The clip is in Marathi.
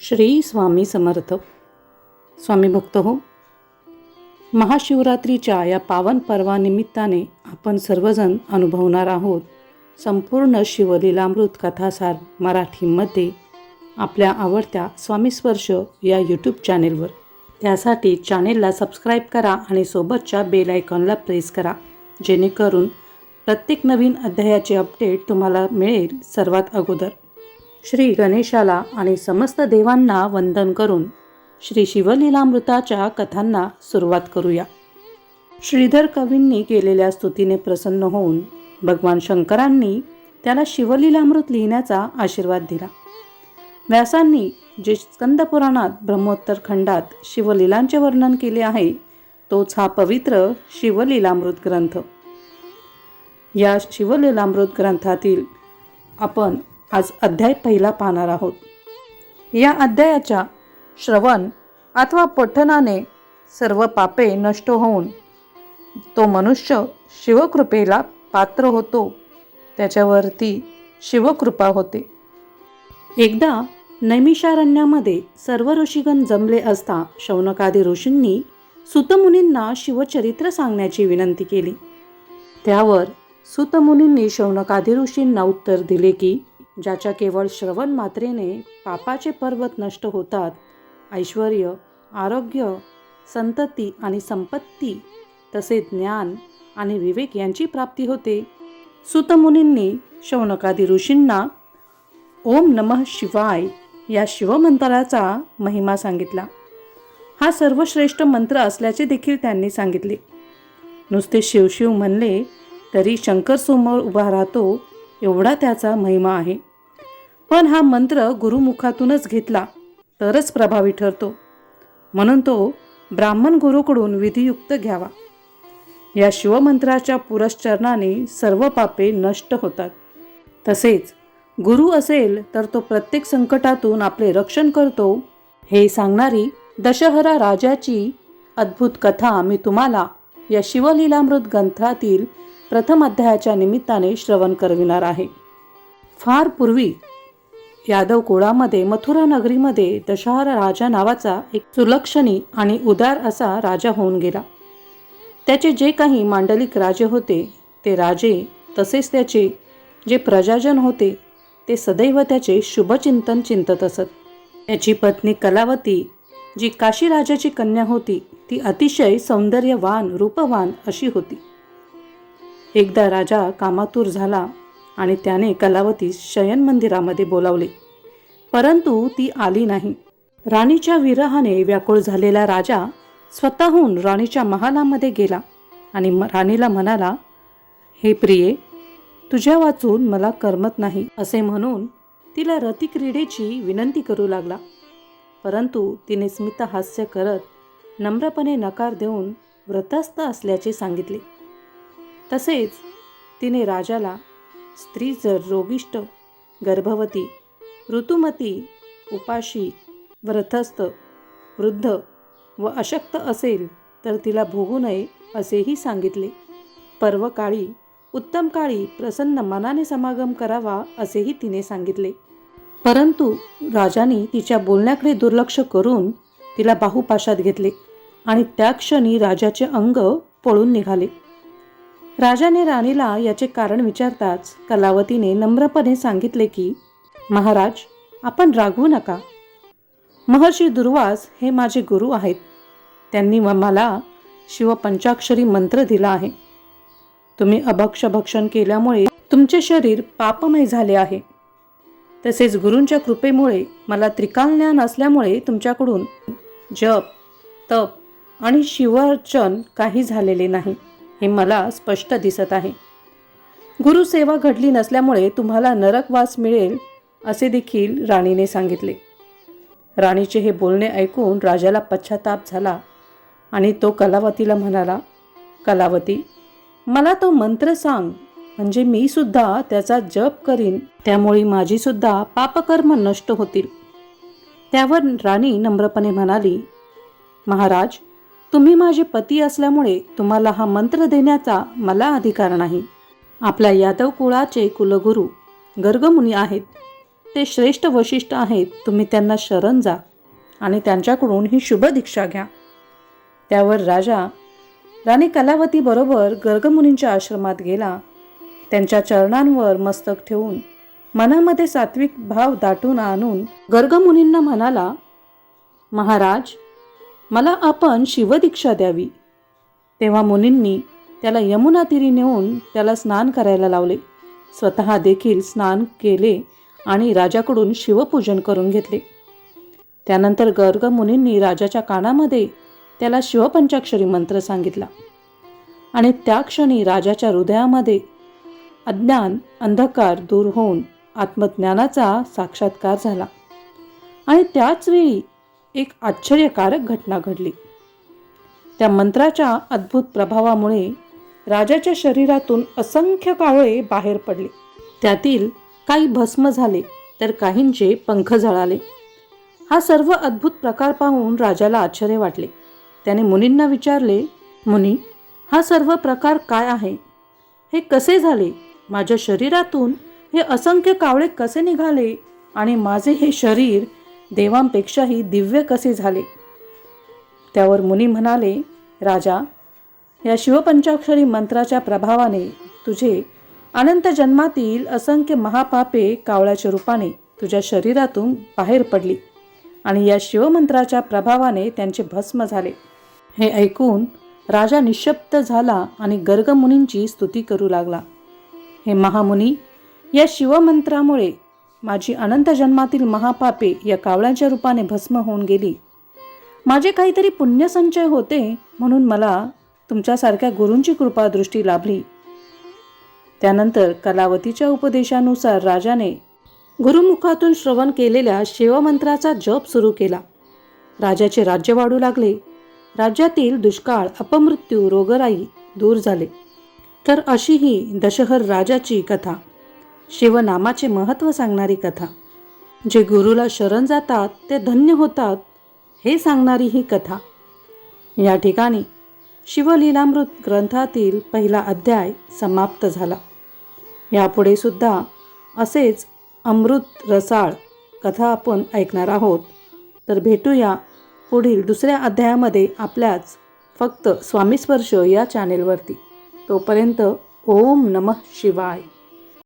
श्री स्वामी समर्थ. स्वामी भक्त हो. महाशिवरात्रीच्या या पावन पर्वानिमित्ताने आपण सर्वजण अनुभवणार आहोत संपूर्ण शिवलीलामृत कथासार मराठीमध्ये आपल्या आवडत्या स्वामी स्पर्श या यूट्यूब चॅनेलवर त्यासाठी चॅनेलला सबस्क्राईब करा आणि सोबतच्या बेल आयकॉनला प्रेस करा जेणेकरून प्रत्येक नवीन अध्यायाचे अपडेट तुम्हाला मिळेल सर्वात अगोदर. श्री गणेशाला आणि समस्त देवांना वंदन करून श्री शिवलीलामृताच्या कथांना सुरुवात करूया. श्रीधर कवींनी केलेल्या स्तुतीने प्रसन्न होऊन भगवान शंकरांनी त्याला शिवलीलामृत लिहिण्याचा आशीर्वाद दिला. व्यासांनी जे स्कंदपुराणात ब्रह्मोत्तर खंडात शिवलीलांचे वर्णन केले आहे तोच हा पवित्र शिवलीलामृत ग्रंथ. या शिवलीलामृत ग्रंथातील आपण आज अध्याय पहिला पाहणार आहोत. या अध्यायाच्या श्रवण अथवा पठनाने सर्व पापे नष्ट होऊन तो मनुष्य शिवकृपेला पात्र होतो. त्याच्यावरती शिवकृपा होते. एकदा नैमिषारण्यामध्ये सर्व ऋषीगण जमले असता शौनकादी ऋषींनी सुतमुनींना शिवचरित्र सांगण्याची विनंती केली. त्यावर सुतमुनींनी शौनकादी ऋषींना उत्तर दिले की ज्याच्या केवळ श्रवण मात्रेने पापाचे पर्वत नष्ट होतात ऐश्वर आरोग्य संतती आणि संपत्ती तसे ज्ञान आणि विवेक यांची प्राप्ती होते. सुतमुनींनी शौनकादी ऋषींना ओम नमः शिवाय या शिवमंत्राचा महिमा सांगितला. हा सर्वश्रेष्ठ मंत्र असल्याचे देखील त्यांनी सांगितले. नुसते शिवशिव म्हणले तरी शंकर समोर उभा राहतो एवढा त्याचा महिमा आहे. पण हा मंत्र गुरुमुखातूनच घेतला तरच प्रभावी ठरतो. म्हणून तो ब्राह्मण गुरुकडून विधियुक्त घ्यावा. या शिवमंत्राच्या पुरश्चरणाने सर्व पापे नष्ट होतात. तसेच गुरु असेल तर तो प्रत्येक संकटातून आपले रक्षण करतो हे सांगणारी दशहरा राजाची अद्भुत कथा मी तुम्हाला या शिवलीलामृत ग्रंथातील प्रथम अध्यायाच्या निमित्ताने श्रवण करविणार आहे. फार पूर्वी यादव कुळामध्ये मथुरा नगरीमध्ये दशहरा राजा नावाचा एक सुलक्षणी आणि उदार असा राजा होऊन गेला. त्याचे जे काही मांडलिक राजे होते ते राजे तसेच त्याचे जे प्रजाजन होते ते सदैव त्याचे शुभचिंतन चिंतत असत. त्याची पत्नी कलावती जी काशी राजाची कन्या होती ती अतिशय सौंदर्यवान रूपवान अशी होती. एकदा राजा कामातूर झाला. आणि त्याने कलावती शयन मंदिरामध्ये बोलावले. परंतु ती आली नाही. राणीच्या विरहाने व्याकुळ झालेला राजा स्वतःहून राणीच्या महालामध्ये गेला आणि म- राणीला म्हणाला हे प्रिये तुझ्या वाचून मला करमत नाही असे म्हणून तिला रतिक्रीडेची विनंती करू लागला. परंतु तिने स्मितहास्य करत नम्रपणे नकार देऊन व्रतस्थ असल्याचे सांगितले. तसेच तिने राजाला स्त्री जर रोगिष्ट गर्भवती ऋतुमती उपाशी व्रथस्थ वृद्ध व अशक्त असेल तर तिला भोगू नये असेही सांगितले. पर्वकाळी उत्तम काळी प्रसन्न मनाने समागम करावा असेही तिने सांगितले. परंतु राजाने तिच्या बोलण्याकडे दुर्लक्ष करून तिला बाहुपाशात घेतले आणि त्या क्षणी राजाचे अंग पळून निघाले. राजाने राणीला याचे कारण विचारताच कलावतीने नम्रपणे सांगितले की महाराज आपण रागवू नका. महर्षी दुर्वास हे माझे गुरु आहेत. त्यांनी म- मला शिवपंचाक्षरी मंत्र दिला आहे. तुम्ही अभक्ष भक्षण केल्यामुळे तुमचे शरीर पापमय झाले आहे. तसेच गुरूंच्या कृपेमुळे मला त्रिकाल ज्ञान असल्यामुळे तुमच्याकडून जप तप आणि शिवार्चन काही झालेले नाही. हे मला स्पष्ट दिसत आहे. गुरुसेवा घडली नसल्यामुळे तुम्हाला नरकवास मिळेल असे देखील राणीने सांगितले. राणीचे हे बोलणे ऐकून राजाला पश्चाताप झाला आणि तो कलावतीला म्हणाला कलावती मला तो मंत्र सांग. म्हणजे मी सुद्धा त्याचा जप करीन. त्यामुळे माझी सुद्धा पापकर्म नष्ट होतील. त्यावर राणी नम्रपणे म्हणाली महाराज तुम्ही माझे पती असल्यामुळे तुम्हाला हा मंत्र देण्याचा मला अधिकार नाही. आपल्या यादव कुळाचे कुलगुरू गर्गमुनी आहेत. ते श्रेष्ठ वशिष्ठ आहेत. तुम्ही त्यांना शरण जा आणि त्यांच्याकडून ही शुभ दीक्षा घ्या. त्यावर राजा राणी कलावतीबरोबर गर्गमुनींच्या आश्रमात गेला. त्यांच्या चरणांवर मस्तक ठेवून मनामध्ये सात्विक भाव दाटून आणून गर्गमुनींना म्हणाला महाराज मला आपण शिवदीक्षा द्यावी. तेव्हा मुनींनी त्याला यमुना तीरी नेऊन त्याला स्नान करायला लावले. स्वतः देखील स्नान केले आणि राजाकडून शिवपूजन करून घेतले. त्यानंतर गर्ग मुनींनी राजाच्या कानामध्ये त्याला शिवपंचाक्षरी मंत्र सांगितला. आणि त्या क्षणी राजाच्या हृदयामध्ये अज्ञान अंधकार दूर होऊन आत्मज्ञानाचा साक्षात्कार झाला. आणि त्याच वेळी एक आश्चर्यकारक घटना घडली. त्या मंत्राच्या अद्भुत प्रभावामुळे राजाच्या शरीरातून असंख्य कावळे बाहेर पडले. त्यातील काही भस्म झाले तर काहींचे पंख जळाले हा सर्व अद्भुत प्रकार पाहून राजाला आश्चर्य वाटले. त्याने मुनींना विचारले मुनी हा सर्व प्रकार काय आहे? हे कसे झाले? माझ्या शरीरातून हे असंख्य कावळे कसे निघाले आणि माझे हे शरीर देवांपेक्षाही दिव्य कसे झाले? त्यावर मुनी म्हणाले राजा या शिवपंचाक्षरी मंत्राच्या प्रभावाने तुझे अनंत जन्मातील असंख्य महापापे कावळ्याच्या रूपाने तुझ्या शरीरातून बाहेर पडली आणि या शिवमंत्राच्या प्रभावाने त्यांचे भस्म झाले. हे ऐकून राजा निशब्द झाला आणि गर्गमुनींची स्तुती करू लागला. हे महामुनी या शिवमंत्रामुळे माझी अनंत जन्मातील महापापे या कावळ्याच्या रूपाने भस्म होऊन गेली. माझे काहीतरी पुण्यसंचय होते म्हणून मला तुमच्यासारख्या गुरूंची कृपादृष्टी लाभली. त्यानंतर कलावतीच्या उपदेशानुसार राजाने गुरुमुखातून श्रवण केलेल्या शिवमंत्राचा जप सुरू केला. राजाचे राज्य वाढू लागले. राज्यातील दुष्काळ अपमृत्यू रोगराई दूर झाले. तर अशी ही दशहर राजाची कथा. शिवनामाचे महत्त्व सांगणारी कथा. जे गुरुला शरण जातात ते धन्य होतात हे सांगणारी ही कथा. या ठिकाणी शिवलीलामृत ग्रंथातील पहिला अध्याय समाप्त झाला. यापुढे सुद्धा असेच अमृत रसाळ कथा आपण ऐकणार आहोत. तर भेटूया पुढील दुसऱ्या अध्यायामध्ये आपल्याच फक्त स्वामीस्पर्श या चॅनेलवरती तोपर्यंत ओम नमः शिवाय.